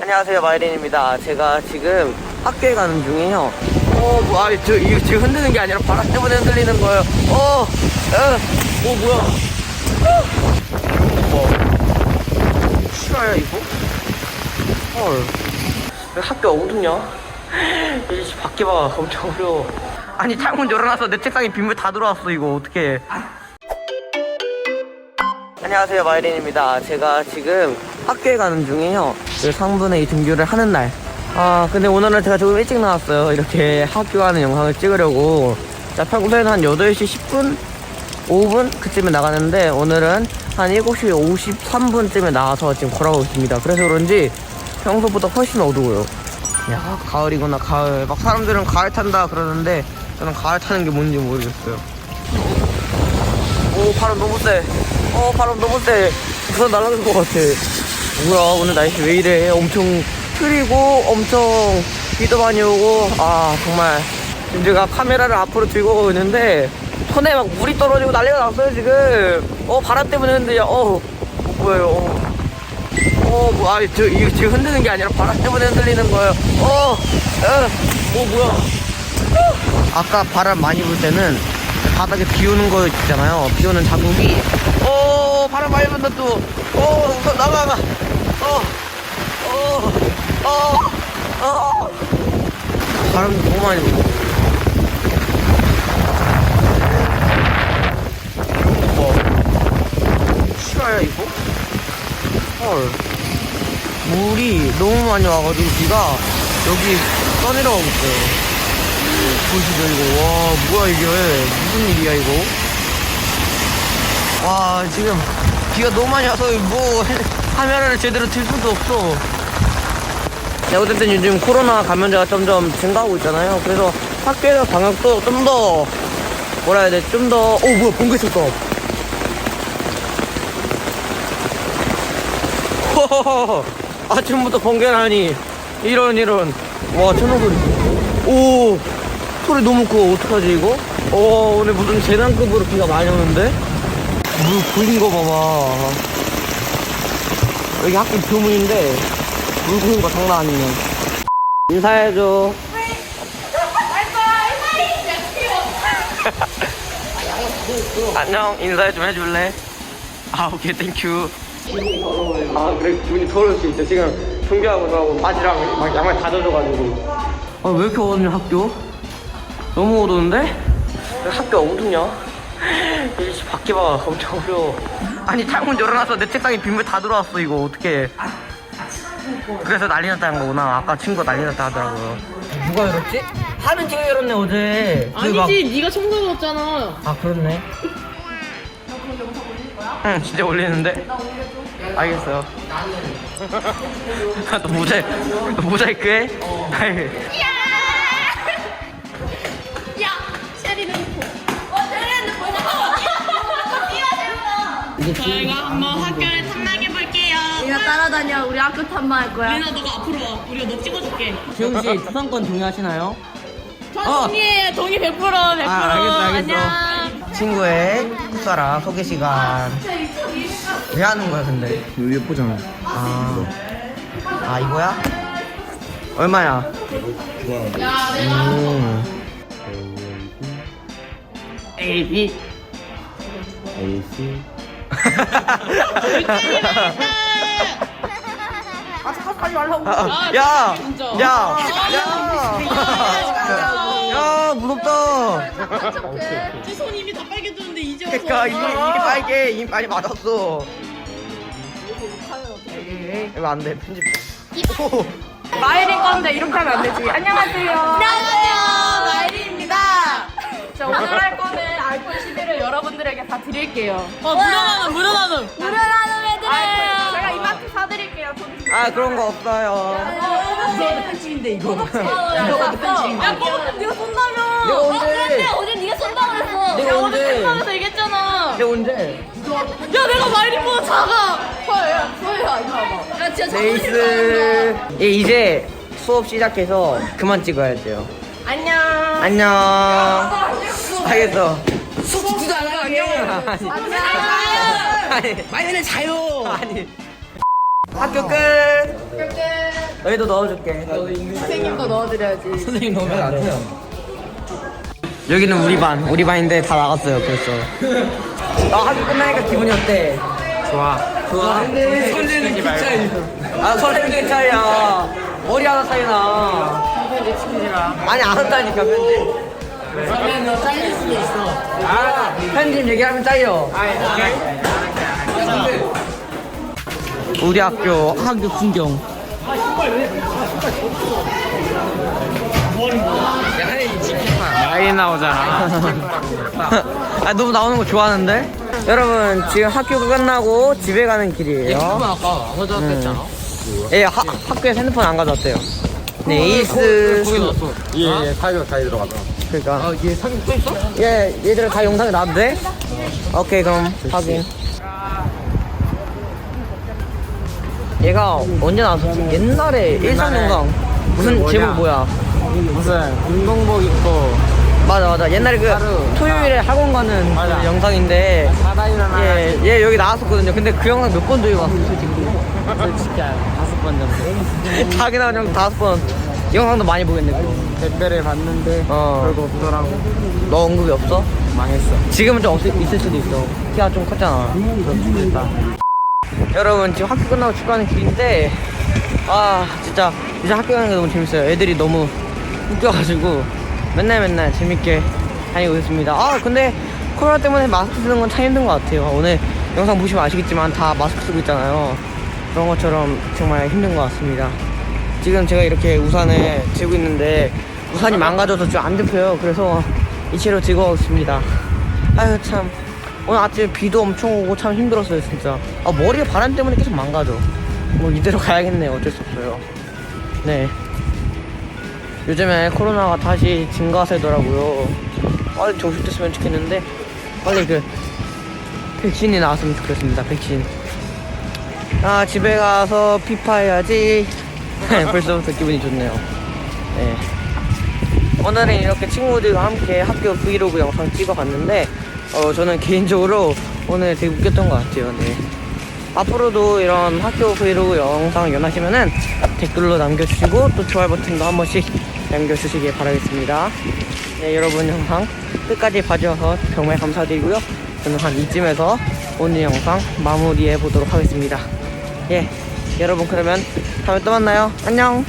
안녕하세요 마이린입니다. 제가 지금 학교에 가는 중이에요. 어 뭐, 아니 저 이거 지금 흔드는 게 아니라 바람 때문에 흔들리는 거예요. 어, 어, 어 뭐야? 어 실화야 이거? 헐. 왜 학교 어두냐? 이제 밖에 봐. 엄청 어려워. 아니 창문 열어놔서 내 책상에 빗물 다 들어왔어 이거. 어떡해 안녕하세요 마이린입니다. 제가 지금 학교에 가는 중이에요. 그 상분의 등교를 하는 날아 근데 오늘은 제가 조금 일찍 나왔어요. 이렇게 학교 가는 영상을 찍으려고. 자 평소에는 한 8시 10분? 5분? 그쯤에 나가는데 오늘은 한 7시 53분쯤에 나와서 지금 걸어가고 있습니다. 그래서 그런지 평소보다 훨씬 어두워요. 야 가을이구나 가을. 막 사람들은 가을 탄다 그러는데 저는 가을 타는 게 뭔지 모르겠어요. 오 바람 너무 세. 어 바람 너무 세. 우선 날아갈 것 같아. 뭐야 오늘 날씨 왜 이래? 엄청 흐리고 엄청 비도 많이 오고 아 정말 지금 제가 카메라를 앞으로 들고 가고 있는데 손에 막 물이 떨어지고 난리가 났어요 지금. 어 바람 때문에 흔들려. 어, 어 뭐예요? 어. 어, 뭐, 아니, 저, 이거 지금 흔드는 게 아니라 바람 때문에 흔들리는 거예요. 어, 어, 어, 뭐야. 아까 바람 많이 불 때는 바닥에 비 오는 거 있잖아요. 비 오는 자국이. 오, 바람 많이 분다 또. 오, 우선 나가, 나가. 어, 어, 어, 어. 바람도 너무 많이 불고. 뭐, 실화야, 이거? 헐. 물이 너무 많이 와가지고 비가 여기 떠내려가고 있어요. 보시죠 이거? 와 뭐야 이게? 무슨 일이야 이거? 와 지금 비가 너무 많이 와서 뭐 카메라를 제대로 들 수도 없어. 네, 어쨌든 요즘 코로나 감염자가 점점 증가하고 있잖아요. 그래서 학교에서 방역도 좀 더 뭐라 해야 돼? 좀 더오 뭐야 번개 쳤다. 호호호 아침부터 번개라니 이런 이런. 와 천호소리 오 소리 너무 커 어떡하지 이거? 어 오늘 무슨 재난급으로 비가 많이 오는데? 물 고인 거 봐봐. 여기 학교 교문인데 물 고인 거 장난 아니네. 인사해줘. 안녕. 인사해 좀 해줄래? 아 오케이. 땡큐 아 그래. 기분이 더러울 수 있죠 지금 준비하고 나고 바지랑 막 양말 다 젖어가지고. 아 왜 이렇게 어둡냐 학교? 너무 어두운데? 왜 학교 어둡냐? 이제 밖에 봐. 엄청 어려워. 아니 창문 열어놔서 내 책상에 빗물 다 들어왔어 이거. 어떡해. 그래서 난리 났다는 거구나. 아까 친구가 난리 났다 하더라고요. 누가 열었지? 하는 제가 열었네 어제. 그 막- 아니지, 네가 청소 넣었잖아. 아 그렇네. 응 진짜 올리는데? 알겠어요. 너 모자이 너 모자이크 해? 아 저희가 한번 학교를 탐방해 볼게요. 네가 따라다녀 우리 학교 탐방할 거야 리나 너가 앞으로 와. 우리가 너 찍어줄게. 지웅씨 주상권 동의하시나요? 저 어. 동의해. 동의 100%. 100%. 아, 알겠어, 알겠어. 안녕. 친구의 풋사랑 소개 시간 왜 하는 거야 근데? 이거 예쁘잖아. 아, 아 이거야? 얼마야? 음. A B 에이스. 아, 야, 진짜. 야, 야, 야, 무섭다. 쟤손 이미 다 빨개졌는데 이제 와서. 그러니까 이미 이미 빨개, 이미 빨리 맞았어. 이거 안 돼, 편집. 오, 마이린 건데 이렇게 하면 안 되지 안녕하세요 안녕하세요 드릴게요 어, 무료나눔, 무료나눔. 무료나눔 해드려요 제가 이마트 사드릴게요 아 그런 거 없어요. 이거 팬츠인데 이거 이거 야 뽑았으면 네가 쏜다며 내가 언제? 어제 네가 쏜다고 그랬어 내가 언제? 쏜다면서 얘기했잖아 내가 언제? 야 내가 마이린보다 작아 헐 야 소희야 이거 봐봐 야 진짜 레이스. 예, 이제 수업 시작해서 그만 찍어야 돼요. 안녕 안녕. 알겠어. 아니. 아니. 마이는 자요. 아니. 학교 끝. 너희도 넣어줄게. 선생님도 넣어드려야지. 선생님 넣으면 안 돼요. 여기는 우리 반, 우리 반인데 다 나갔어요. 벌써. 나 학교 끝나니까 기분이 어때? 좋아. 좋아. 선생님 그 차이. 아 선생님 그 차이야. 머리 하나 차이나. 마. 아니 안 한다니까 편지. 그러면 너 잘릴 수도 있어. 아 편집 얘기하면 잘려. 우리 학교 학교 풍경. 많이 나오잖아. 아 너무 나오는 거 좋아하는데? 여러분 지금 학교 끝나고 집에 가는 길이에요. 아까 안 가져왔댔잖아. 예, 하, 학교에 핸드폰 안 가져왔대요. 네, 에이스. 거기 넣었어. 예, 예, 타이어 타이 들어갔다. 그러니까. 아, 얘 사진 또 있어? 예, 얘들 다 영상에 나왔는데? 오케이, 그럼 확인. 얘가 언제 나왔었지? 옛날에 일상 영상. 무슨 뭐냐? 제목 뭐야? 무슨 운동복 입고 맞아, 맞아. 옛날에 그 하루. 토요일에 학원 가는 맞아. 그 영상인데. 사다. 예, 얘 여기 나왔었거든요. 근데 그 영상 몇 번 저희 봤어, 솔직히. 솔직히 한 다섯 번 정도. 자기 나온 영 다섯 번. 이 영상도 많이 보겠네, 그거. 댓글에 봤는데 어. 별거 없더라고. 너 언급이 없어? 망했어. 지금은 좀 없, 있을 수도 있어. 키가 좀 컸잖아. 됐다. 여러분, 지금 학교 끝나고 축구하는 길인데, 아, 진짜, 이제 학교 가는 게 너무 재밌어요. 애들이 너무 웃겨가지고, 맨날 맨날 재밌게 다니고 있습니다. 아, 근데 코로나 때문에 마스크 쓰는 건 참 힘든 것 같아요. 오늘 영상 보시면 아시겠지만 다 마스크 쓰고 있잖아요. 그런 것처럼 정말 힘든 것 같습니다. 지금 제가 이렇게 우산을 들고 있는데, 우산이 망가져서 좀안 잡혀요. 그래서 이 채로 들고 있습니다. 아유, 참. 오늘 아침에 비도 엄청 오고 참 힘들었어요, 진짜. 아, 머리가 바람 때문에 계속 망가져. 뭐, 이대로 가야겠네요. 어쩔 수 없어요. 네. 요즘에 코로나가 다시 증가세더라고요. 빨리 종식됐으면 좋겠는데, 빨리 그, 백신이 나왔으면 좋겠습니다, 백신. 아, 집에 가서 피파 해야지. 벌써부터 기분이 좋네요. 네. 오늘은 이렇게 친구들과 함께 학교 브이로그 영상 찍어봤는데 어, 저는 개인적으로 오늘 되게 웃겼던 것 같아요. 네. 앞으로도 이런 학교 브이로그 영상 원하시면은 댓글로 남겨주시고 또 좋아요 버튼도 한 번씩 남겨주시길 바라겠습니다. 네, 여러분 영상 끝까지 봐주셔서 정말 감사드리고요. 저는 한 이쯤에서 오늘 영상 마무리해 보도록 하겠습니다. 예, 여러분 그러면 다음에 또 만나요. 안녕.